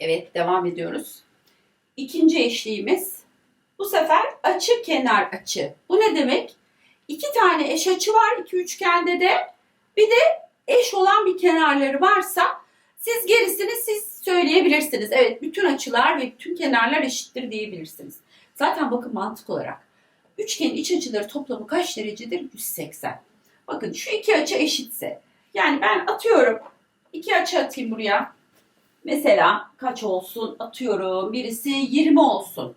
Evet devam ediyoruz. İkinci eşliğimiz bu sefer açı kenar açı. Bu ne demek? İki tane eş açı var iki üçgende de. Bir de eş olan bir kenarları varsa siz gerisini siz söyleyebilirsiniz. Evet bütün açılar ve bütün kenarlar eşittir diyebilirsiniz. Zaten bakın mantık olarak üçgenin iç açıları toplamı kaç derecedir? 180. Bakın şu iki açı eşitse yani ben atıyorum iki açı atayım buraya. Mesela kaç olsun atıyorum birisi 20 olsun.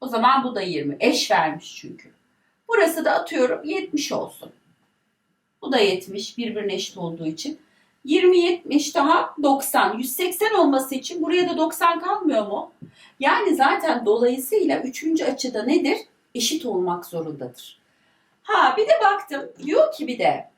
O zaman bu da 20. Eş vermiş çünkü. Burası da atıyorum 70 olsun. Bu da 70 birbirine eşit olduğu için. 20 70 daha 90. 180 olması için buraya da 90 kalmıyor mu? Yani zaten dolayısıyla üçüncü açıda nedir? Eşit olmak zorundadır. Ha bir de baktım diyor ki bir de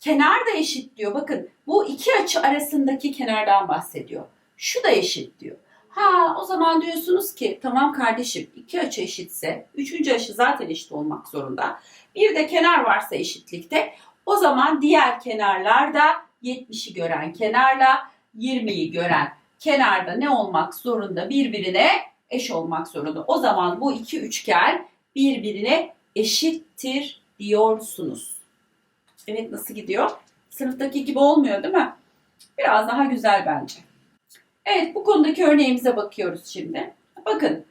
kenar da eşit diyor. Bakın bu iki açı arasındaki kenardan bahsediyor. Şu da eşit diyor. Ha o zaman diyorsunuz ki tamam kardeşim iki açı eşitse üçüncü açı zaten eşit olmak zorunda. Bir de kenar varsa eşitlikte o zaman diğer kenarlar da 70'i gören kenarla 20'yi gören kenarda ne olmak zorunda? Birbirine eş olmak zorunda. O zaman bu iki üçgen birbirine eşittir diyorsunuz. Evet nasıl gidiyor? Sınıftaki gibi olmuyor değil mi? Biraz daha güzel bence. Evet bu konudaki örneğimize bakıyoruz şimdi. Bakın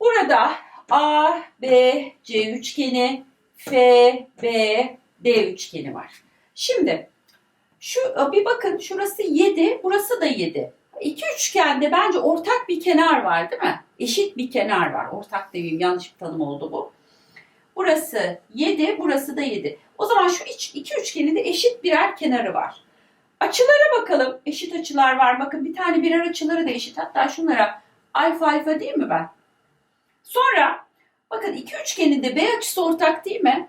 burada A, B, C üçgeni, F, B, D üçgeni var. Şimdi şu bir bakın şurası 7, burası da 7. İki üçgende bence ortak bir kenar var değil mi? Eşit bir kenar var. Ortak demeyeyim yanlış bir tanım oldu bu. Burası 7, burası da 7. O zaman şu iç, iki üçgenin de eşit birer kenarı var. Açılara bakalım. Eşit açılar var. Bakın bir tane birer açıları da eşit. Hatta şunlara alfa alfa değil mi ben? Sonra bakın iki üçgenin de B açısı ortak değil mi?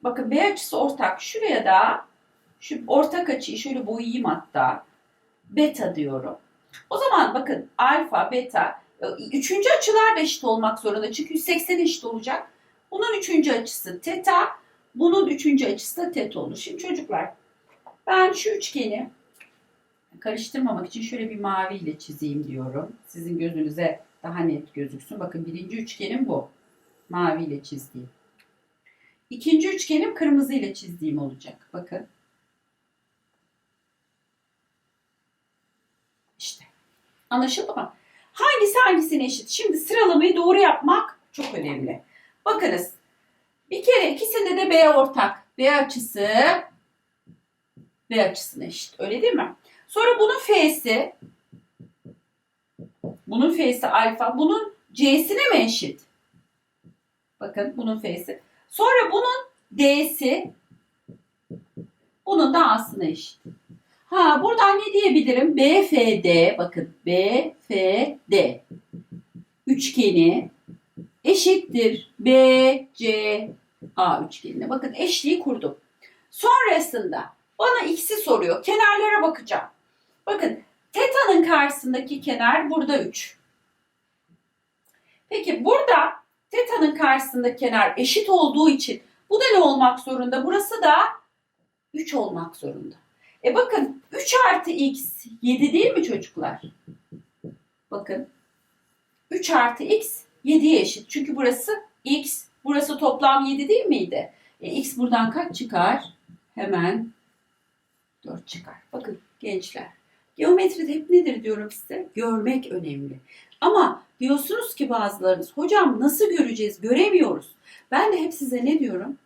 Bakın B açısı ortak. Şuraya da şu ortak açıyı şöyle boyayayım hatta. Beta diyorum. O zaman bakın alfa, beta. Üçüncü açılar da eşit olmak zorunda. Çünkü 180 eşit olacak. Bunun üçüncü açısı teta. Bunun üçüncü açısı da teta olur. Şimdi çocuklar ben şu üçgeni karıştırmamak için şöyle bir maviyle çizeyim diyorum. Sizin gözünüze daha net gözüksün. Bakın birinci üçgenim bu. Maviyle çizdiğim. İkinci üçgenim kırmızı ile çizdiğim olacak. Bakın. İşte. Anlaşıldı mı? Hangisi hangisine eşit? Şimdi sıralamayı doğru yapmak çok önemli. Bakınız. Bir kere ikisinde de B ortak. B açısı B açısına eşit. Öyle değil mi? Sonra bunun F'si bunun F'si alfa. Bunun C'sine mi eşit? Bakın bunun F'si. Sonra bunun D'si bunun da A'sına eşit. Ha buradan ne diyebilirim? BFD bakın BFD üçgeni eşittir BC A üçgenine. Bakın eşliği kurdum. Sonrasında bana x'i soruyor. Kenarlara bakacağım. Bakın teta'nın karşısındaki kenar burada 3. Peki burada teta'nın karşısındaki kenar eşit olduğu için bu da ne olmak zorunda? Burası da 3 olmak zorunda. E bakın 3 artı x 7 değil mi çocuklar? Bakın 3 artı x 7'ye eşit. Çünkü burası x, burası toplam 7 değil miydi? E, x buradan kaç çıkar? Hemen 4 çıkar. Bakın gençler. Geometride hep nedir diyorum size? Görmek önemli. Ama diyorsunuz ki bazılarınız hocam nasıl göreceğiz? Göremiyoruz. Ben de hep size ne diyorum?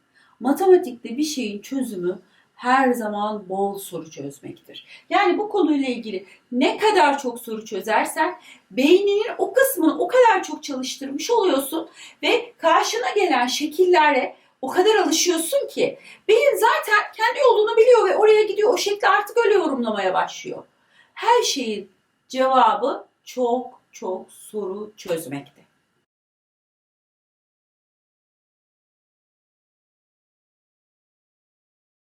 Matematikte bir şeyin çözümü her zaman bol soru çözmektir. Yani bu konuyla ilgili ne kadar çok soru çözersen beyninin o kısmını o kadar çok çalıştırmış oluyorsun ve karşına gelen şekillere o kadar alışıyorsun ki beyin zaten kendi yolunu biliyor ve oraya gidiyor o şekli artık öyle yorumlamaya başlıyor. Her şeyin cevabı çok çok soru çözmekte.